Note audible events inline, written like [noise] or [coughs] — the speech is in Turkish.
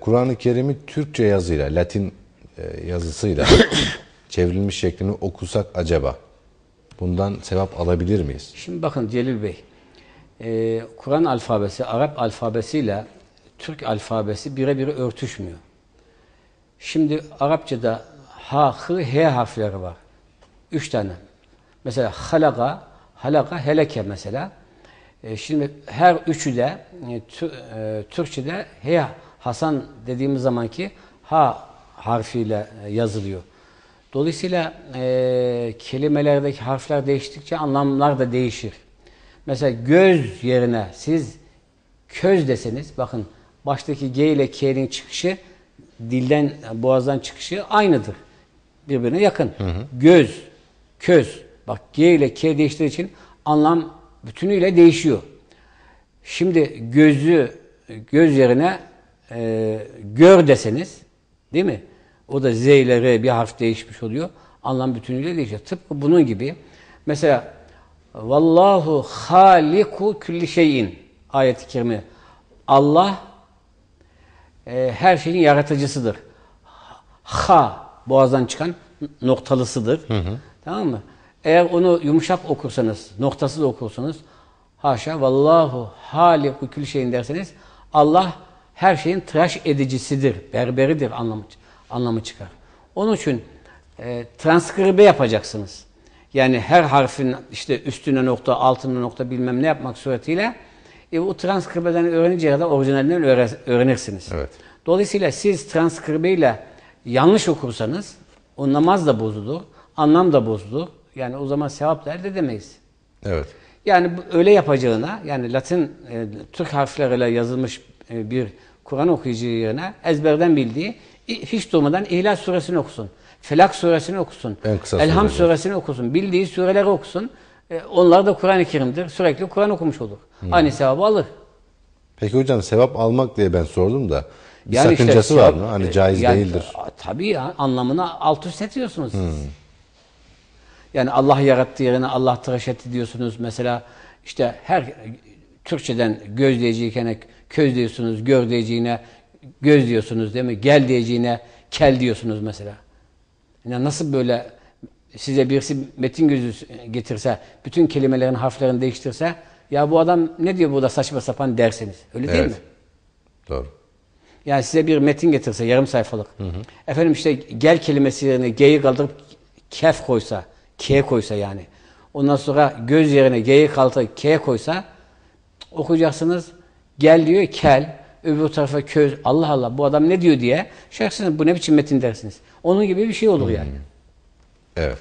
Kur'an-ı Kerim'i Türkçe yazıyla, Latin e, yazısıyla [coughs] çevrilmiş şeklini okusak acaba bundan sevap alabilir miyiz? Şimdi bakın Celil Bey, e, Kur'an alfabesi Arap alfabesiyle Türk alfabesi birebir örtüşmüyor. Şimdi Arapçada ha, hı, he harfleri var. Üç tane. Mesela halaka, halaka, heleke mesela. E, şimdi her üçü de tü, Türkçe'de he Hasan dediğimiz zamanki ha harfiyle e, yazılıyor. Dolayısıyla e, kelimelerdeki harfler değiştikçe anlamlar da değişir. Mesela göz yerine siz köz deseniz bakın baştaki G ile K'nin çıkışı dilden boğazdan çıkışı aynıdır. Birbirine yakın. Hı hı. Göz, köz. Bak G ile K değiştiği için anlam bütünüyle değişiyor. Şimdi gözü göz yerine e, gör deseniz değil mi? O da Z ile R bir harf değişmiş oluyor. Anlam bütünüyle değişiyor. Tıpkı bunun gibi. Mesela Vallahu haliku külli şeyin ayet-i kerime. Allah e, her şeyin yaratıcısıdır. Ha boğazdan çıkan noktalısıdır. Hı hı. Tamam mı? Eğer onu yumuşak okursanız, noktasız okursanız haşa vallahu haliku külli şeyin derseniz Allah her şeyin tıraş edicisidir, berberidir anlamı, anlamı çıkar. Onun için e, transkribe yapacaksınız. Yani her harfin işte üstüne nokta, altına nokta bilmem ne yapmak suretiyle e, o transkribeden öğrenince kadar orijinalinden öğrenirsiniz. Evet. Dolayısıyla siz transkribeyle yanlış okursanız o namaz da bozulur, anlam da bozulur. Yani o zaman sevap da elde edemeyiz. Evet. Yani öyle yapacağına, yani Latin, e, Türk harfleriyle yazılmış bir Kur'an okuyucu yerine ezberden bildiği hiç durmadan İhlas suresini okusun. Felak suresini okusun. Elham suresini okusun. Bildiği sureleri okusun. E, onlar da Kur'an-ı Kerim'dir. Sürekli Kur'an okumuş olur. Hmm. Aynı sevabı alır. Peki hocam sevap almak diye ben sordum da bir yani sakıncası işte, var mı? Hani caiz yani, değildir. Tabii ya anlamına alt üst ediyorsunuz. Hmm. Yani Allah yarattı yerine Allah tıraş etti diyorsunuz. Mesela işte her Türkçeden göz diyeceğine köz diyorsunuz, gör diyeceğine göz diyorsunuz değil mi? Gel diyeceğine kel diyorsunuz mesela. Yani nasıl böyle size birisi metin gözü getirse, bütün kelimelerin harflerini değiştirse, ya bu adam ne diyor burada saçma sapan dersiniz. Öyle evet. değil mi? Doğru. Yani size bir metin getirse yarım sayfalık. Hı hı. Efendim işte gel kelimesi yerine G'yi kaldırıp kef koysa, K koysa yani. Ondan sonra göz yerine G'yi kaldırıp K koysa okuyacaksınız. Gel diyor kel, öbür tarafa köz. Allah Allah bu adam ne diyor diye. Şahsınız bu ne biçim metin dersiniz. Onun gibi bir şey olur yani. Evet.